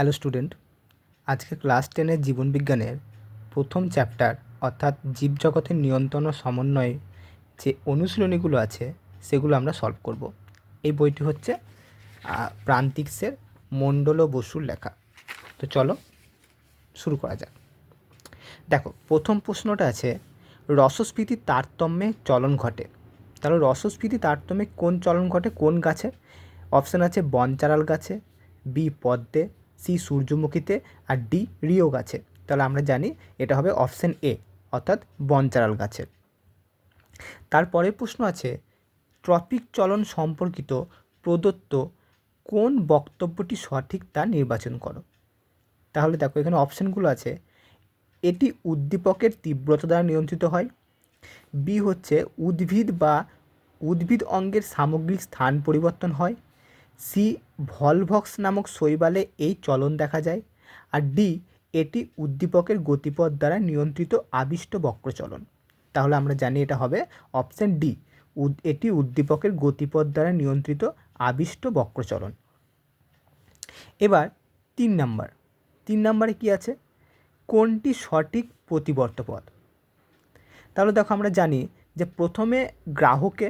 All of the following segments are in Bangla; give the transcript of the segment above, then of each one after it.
হ্যালো স্টুডেন্ট, আজকে ক্লাস টেনের জীবনবিজ্ঞানের প্রথম চ্যাপ্টার অর্থাৎ জীবজগতের নিয়ন্ত্রণ ও সমন্বয়ে যে অনুশীলনীগুলো আছে সেগুলো আমরা সলভ করব। এই বইটি হচ্ছে প্রান্তিক্সের মণ্ডল ও বসুর লেখা। তো চলো শুরু করা যাক। দেখো, প্রথম প্রশ্নটা আছে রসস্ফীতির তারতম্যে চলন ঘটে। তাহলে রসস্ফীতি তারতম্যে কোন চলন ঘটে? কোন গাছে? অপশান আছে, বনচারাল গাছে, বি, পদ্মে সি সূর্যমুখীতে আর ডি রিও গাছে। তাহলে আমরা জানি এটা হবে অপশান এ, অর্থাৎ বনচারাল গাছের তারপরে প্রশ্ন আছে, ট্রপিক চলন সম্পর্কিত প্রদত্ত কোন বক্তব্যটি সঠিক তা নির্বাচন করো। তাহলে দেখো এখানে অপশানগুলো আছে, এটি উদ্দীপকের তীব্রতা দ্বারা নিয়ন্ত্রিত হয়, বি হচ্ছে উদ্ভিদ বা উদ্ভিদ অঙ্গের সামগ্রিক স্থান পরিবর্তন হয় সি ভলভক্স নামক শৈবালে এই চলন দেখা যায় আর ডি এটি উদ্দীপকের গতিপথ দ্বারা নিয়ন্ত্রিত আবিষ্ট বক্রচলন। তাহলে আমরা জানি এটা হবে অপশান ডি এটি উদ্দীপকের গতিপথ দ্বারা নিয়ন্ত্রিত আবিষ্ট বক্রচলন। এবার তিন নাম্বার, তিন নাম্বারে কি আছে? কোনটি সঠিক প্রতিবর্ত পথ তাহলে দেখো আমরা জানি যে প্রথমে গ্রাহকে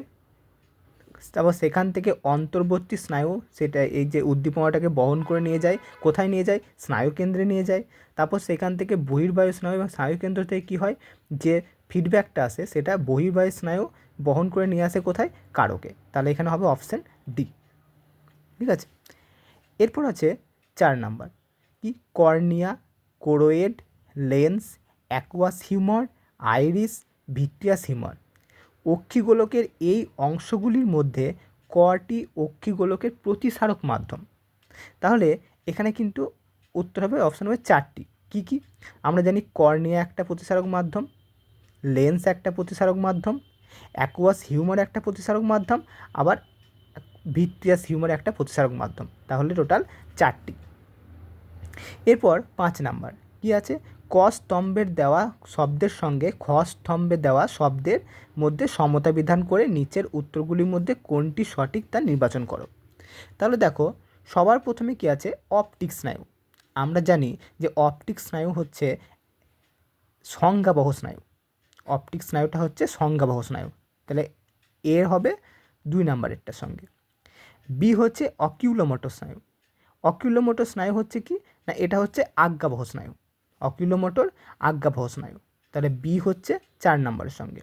তারপর সেখান থেকে অন্তর্বর্তী স্নায়ু, সেটা এই যে উদ্দীপনাটাকে বহন করে নিয়ে যায়, কোথায় নিয়ে যায়? স্নায়ু কেন্দ্রে নিয়ে যায়। তারপর সেখান থেকে বহির্বায়ু স্নায়ু এবং স্নায়ু কেন্দ্র থেকে কী হয়? যে ফিডব্যাকটা আসে, সেটা বহির্বায়ু স্নায়ু বহন করে নিয়ে আসে কোথায়? কারকে। তাহলে এখানে হবে অপশান ডি ঠিক আছে? এরপর আছে চার নাম্বার। কি? Cornea, choroid, lens, aqueous humour, iris, vitreous humour. অক্ষিগোলকের এই অংশগুলির মধ্যে কটি অক্ষিগোলকের প্রতিসারক মাধ্যম? তাহলে এখানে কিন্তু উত্তর হবে অপশান হবে চারটি। কী কী? আমরা জানি কর্নিয়া একটা প্রতিসারক মাধ্যম, লেন্স একটা প্রতিসারক মাধ্যম অ্যাকুয়াস হিউমার একটা প্রতিসারক মাধ্যম, আবার ভিট্রিয়াস হিউমার একটা প্রতিসারক মাধ্যম। তাহলে টোটাল চারটি। এরপর পাঁচ নাম্বার, কি আছে? ক স্তম্ভের দেওয়া শব্দের সঙ্গে খ স্তম্ভে দেওয়া শব্দের মধ্যে সমতা বিধান করে নিচের উত্তরগুলির মধ্যে কোনটি সঠিক তা নির্বাচন করো। তাহলে দেখো, সবার প্রথমে কি আছে? অপটিক স্নায়ু। আমরা জানি যে অপটিক স্নায়ু হচ্ছে সংজ্ঞাবহ স্নায়ু। অপটিক স্নায়ুটা হচ্ছে সংজ্ঞাবহ স্নায়ু। তাহলে এর হবে দুই নাম্বারেরটার সঙ্গে। বি হচ্ছে অকিউলোমোটর স্নায়ু। অকিউলোমোটর স্নায়ু হচ্ছে কি? না, এটা হচ্ছে আজ্ঞাবহ স্নায়ু। অকিউলোমোটর আজ্ঞাবহ স্নায়ু। তাহলে বি হচ্ছে চার নম্বরের সঙ্গে।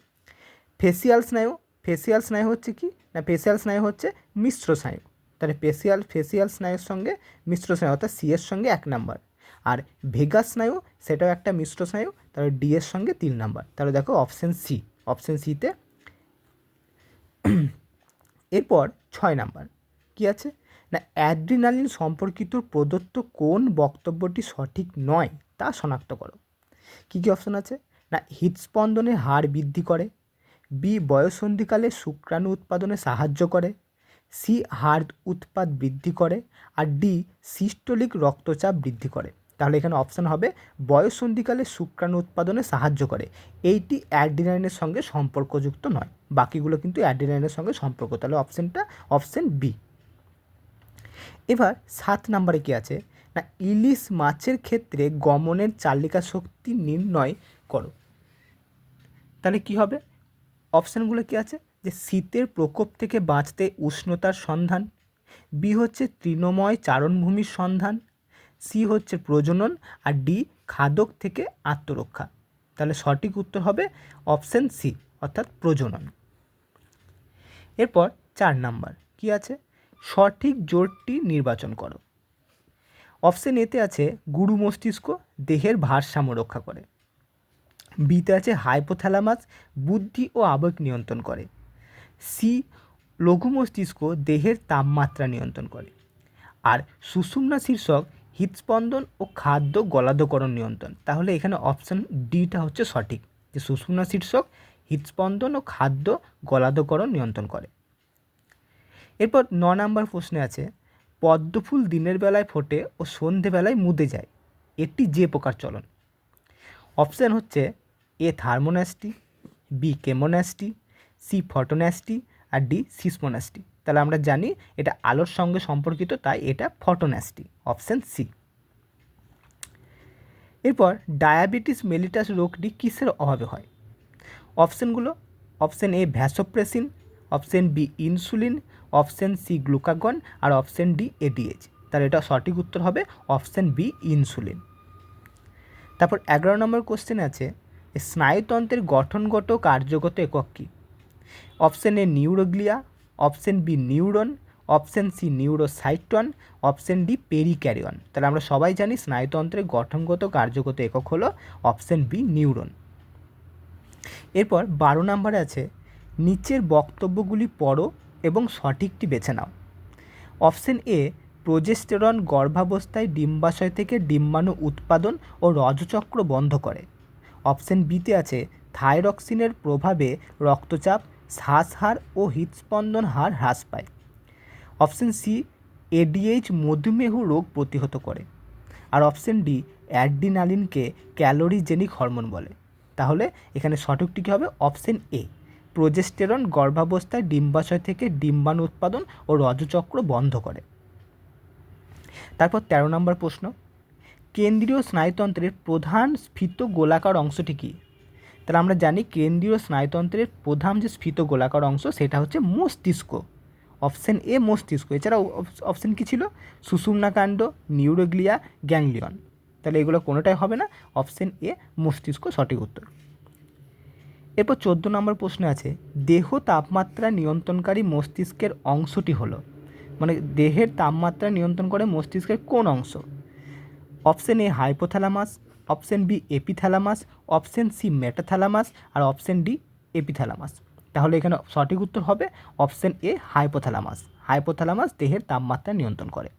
ফেসিয়াল স্নায়ু ফেসিয়াল স্নায়ু হচ্ছে কি? না ফেসিয়াল স্নায়ু হচ্ছে মিশ্র স্নায়ু। তাহলে ফেসিয়াল ফেসিয়াল স্নায়ুর সঙ্গে মিশ্র স্নায়ু, অর্থাৎ সি এর সঙ্গে এক নাম্বার। আর ভেগাস স্নায়ু, সেটাও একটা মিশ্র স্নায়ু, তাহলে ডি এর সঙ্গে তিন নাম্বার। তাহলে দেখো অপশান সি অপশান সিতে এরপর ছয় নাম্বার। কি আছে? না, অ্যাড্রিনালিন সম্পর্কিত প্রদত্ত কোন বক্তব্যটি সঠিক নয়? তা শনাক্ত করো। কী কী অপশন আছে? না, হৃদস্পন্দনের হার বৃদ্ধি করে। বি বয়সন্ধিকালে শুক্রাণু উৎপাদনে সাহায্য করে। সি হার্ট উৎপাদ বৃদ্ধি করে। আর ডি সিস্টোলিক রক্তচাপ বৃদ্ধি করে। তাহলে এখানে অপশান হবে বয়সন্ধিকালে শুক্রাণু উৎপাদনে সাহায্য করে। এইটি অ্যাড্রিনালিনের সঙ্গে সম্পর্কযুক্ত নয়। বাকিগুলো কিন্তু অ্যাড্রিনালিনের সঙ্গে সম্পর্ক। তাহলে অপশানটা অপশান বি এবার সাত নম্বরে কি আছে? না, ইলিশ মাছের ক্ষেত্রে গমনের চালিকা শক্তি নির্ণয় করো। তাহলে কি হবে? অপশানগুলো কি আছে? যে শীতের প্রকোপ থেকে বাঁচতে উষ্ণতার সন্ধান বি হচ্ছে তৃণময় চারণভূমির সন্ধান সি হচ্ছে প্রজনন, আর ডি খাদক থেকে আত্মরক্ষা। তাহলে সঠিক উত্তর হবে অপশান সি অর্থাৎ প্রজনন। এরপর চার নাম্বার, কি আছে? সঠিক জোরটি নির্বাচন করো। অপশন এতে আছে গুরু মস্তিষ্ক দেহের ভারসাম্য রক্ষা করে। বিতে আছে হাইপোথ্যালামাস বুদ্ধি ও আবেগ নিয়ন্ত্রণ করে। সি লঘু মস্তিষ্ক দেহের তাপমাত্রা নিয়ন্ত্রণ করে। আর সুষুম্না শীর্ষক হৃদস্পন্দন ও খাদ্য গলাধকরণ নিয়ন্ত্রণ। তাহলে এখানে অপশান ডিটা হচ্ছে সঠিক, যে সুষুম্না শীর্ষক হৃদস্পন্দন ও খাদ্য গলাধকরণ নিয়ন্ত্রণ করে। এরপর ন নম্বর প্রশ্নে আছে পদ্মফুল দিনের বেলায় ফোটে ও সন্ধেবেলায় মুদে যায়। এটি যে প্রকার চলন। অপশান হচ্ছে A thermonasty B chemonasty C photonasty R D seismonasty তাহলে আমরা জানি এটা আলোর সঙ্গে সম্পর্কিত, তাই এটা ফটোন্যাস্টি অপশান সি। এরপর ডায়াবেটিস মেলিটাস রোগটি কিসের অভাবে হয়? অপশানগুলো, option A vasopressin option B insulin, option C glucagon R option D ADH তাহলে এটা সঠিক উত্তর হবে অপশান বি ইনসুলিন। তারপর এগারো নম্বর কোশ্চেন আছে, স্নায়ুতন্ত্রের গঠনগত কার্যগত একক কী? Option A neuroglia, option B neuron, option C neurocyton, option D perikaryon. তাহলে আমরা সবাই জানি স্নায়ুতন্ত্রের গঠনগত কার্যগত একক হলো অপশান বি নিউরন। এরপর বারো নম্বরে আছে নিচের বক্তব্যগুলি পড়ো এবং সঠিকটি বেছে নাও। অপশান এ, প্রোজেস্টেরন গর্ভাবস্থায় ডিম্বাশয় থেকে ডিম্বাণু উৎপাদন ও রজচক্র বন্ধ করে। অপশান বিতে আছে, থাইরক্সিনের প্রভাবে রক্তচাপ, শ্বাসহার ও হৃদস্পন্দন হার হ্রাস পায়। অপশান সি, এডিএইচ মধুমেহ রোগ প্রতিহত করে। আর অপশান ডি, অ্যাড্রিনালিনকে ক্যালোরিজেনিক হরমোন বলে। তাহলে এখানে সঠিকটি কী হবে? অপশান এ। প্রোজেস্টেরন গর্ভাবস্থায় ডিম্বাশয় থেকে ডিম্বাণু উৎপাদন ও রজচক্র বন্ধ করে। তারপর তেরো নম্বর প্রশ্ন। কেন্দ্রীয় স্নায়ুতন্ত্রের প্রধান স্ফীত গোলাকার অংশটি কী? তাহলে আমরা জানি কেন্দ্রীয় স্নায়ুতন্ত্রের প্রধান যে স্ফীত গোলাকার অংশ, সেটা হচ্ছে মস্তিষ্ক, অপশান এ মস্তিষ্ক। এছাড়াও অপশান কী ছিল? সুষুম্নাকাণ্ড, নিউরোগ্লিয়া, গ্যাংলিয়ন। তাহলে এগুলো কোনোটাই হবে না, অপশান এ মস্তিষ্ক সঠিক উত্তর। এরপর চোদ্দ নম্বর প্রশ্ন আছে, দেহ তাপমাত্রা নিয়ন্ত্রণকারী মস্তিষ্কের অংশটি হলো। মানে দেহের তাপমাত্রা নিয়ন্ত্রণ করে মস্তিষ্কের কোন অংশ? Option A hypothalamus, option B epithalamus, option C metathalamus, R option D epithalamus. তাহলে এখানে সঠিক উত্তর হবে অপশান এ হাইপোথ্যালামাস। হাইপোথ্যালামাস দেহের তাপমাত্রা নিয়ন্ত্রণ করে।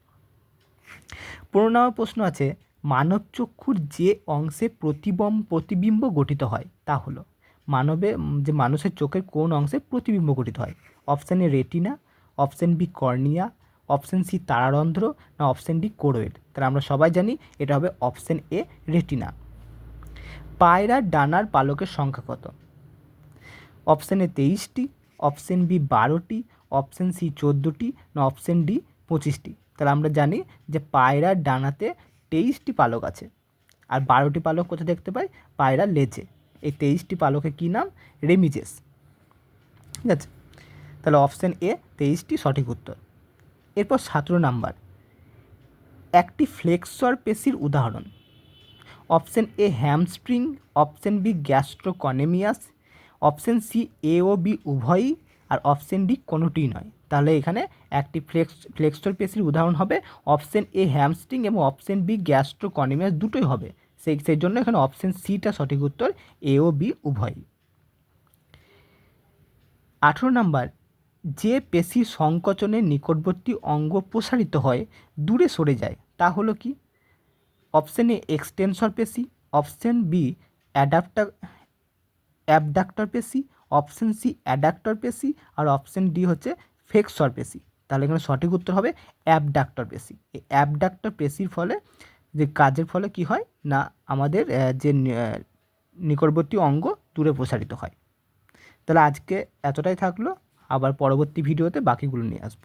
পনেরো নম্বর প্রশ্ন আছে মানব চক্ষুর যে অংশে প্রতিবম প্রতিবিম্ব গঠিত হয় তা হলো? মানবে যে মানুষের চোখের কোন অংশে প্রতিবিম্ব গঠিত হয়? Option A retina, option B cornea, option C তারারন্ধ্র, না অপশান ডি কোরোয়েড? তাহলে আমরা সবাই জানি এটা হবে অপশান এ রেটিনা। পায়রার ডানার পালকের সংখ্যা কত? অপশান এ তেইশটি, অপশান বি বারোটি, অপশান সি চোদ্দোটি, না অপশান ডি পঁচিশটি? তাহলে আমরা জানি যে পায়রার ডানাতে তেইশটি পালক আছে। আর বারোটি পালক কোথায় দেখতে পাই? পায়রা লেজে। এই তেইশটি পালকের কী নাম? রেমিজেস। ঠিক আছে? তাহলে অপশান এ তেইশটি সঠিক উত্তর। এরপর সতেরো নাম্বার। একটি ফ্লেক্সর পেশির উদাহরণ। Option A hamstring option B gastrocnemius option C A O B উভয়ই, আর অপশান ডি কোনোটিই নয়। তাহলে এখানে একটি ফ্লেক্স, ফ্লেক্সর পেশির উদাহরণ হবে অপশান এ হ্যামস্ট্রিং এবং অপশান বি গ্যাস্ট্রোকনেমিয়াস দুটোই হবে। সেই সেই জন্য এখানে অপশান সিটা সঠিক উত্তর এ ও বি উভয়ই আঠেরো নাম্বার, যে পেশি সংকোচনের নিকটবর্তী অঙ্গ প্রসারিত হয়, দূরে সরে যায়, তা হলো কি? অপশান এ এক্সটেনসর পেশি। অপশান বি অ্যাডাপ্টার অ্যাবডাক্টর পেশি। অপশান সি অ্যাডাক্টর পেশি। আর অপশান ডি হচ্ছে ফেক্সর পেশি। তাহলে এখানে সঠিক উত্তর হবে অ্যাবডাক্টর পেশি। এই অ্যাবডাক্টর পেশির ফলে যে কাজের ফলে কি হয় না আমাদের যে নিকটবর্তী অঙ্গ দূরে প্রসারিত হয়। তাহলে আজকে এতটাই থাকল। আবার পরবর্তী ভিডিওতে বাকিগুলো নিয়ে আসব।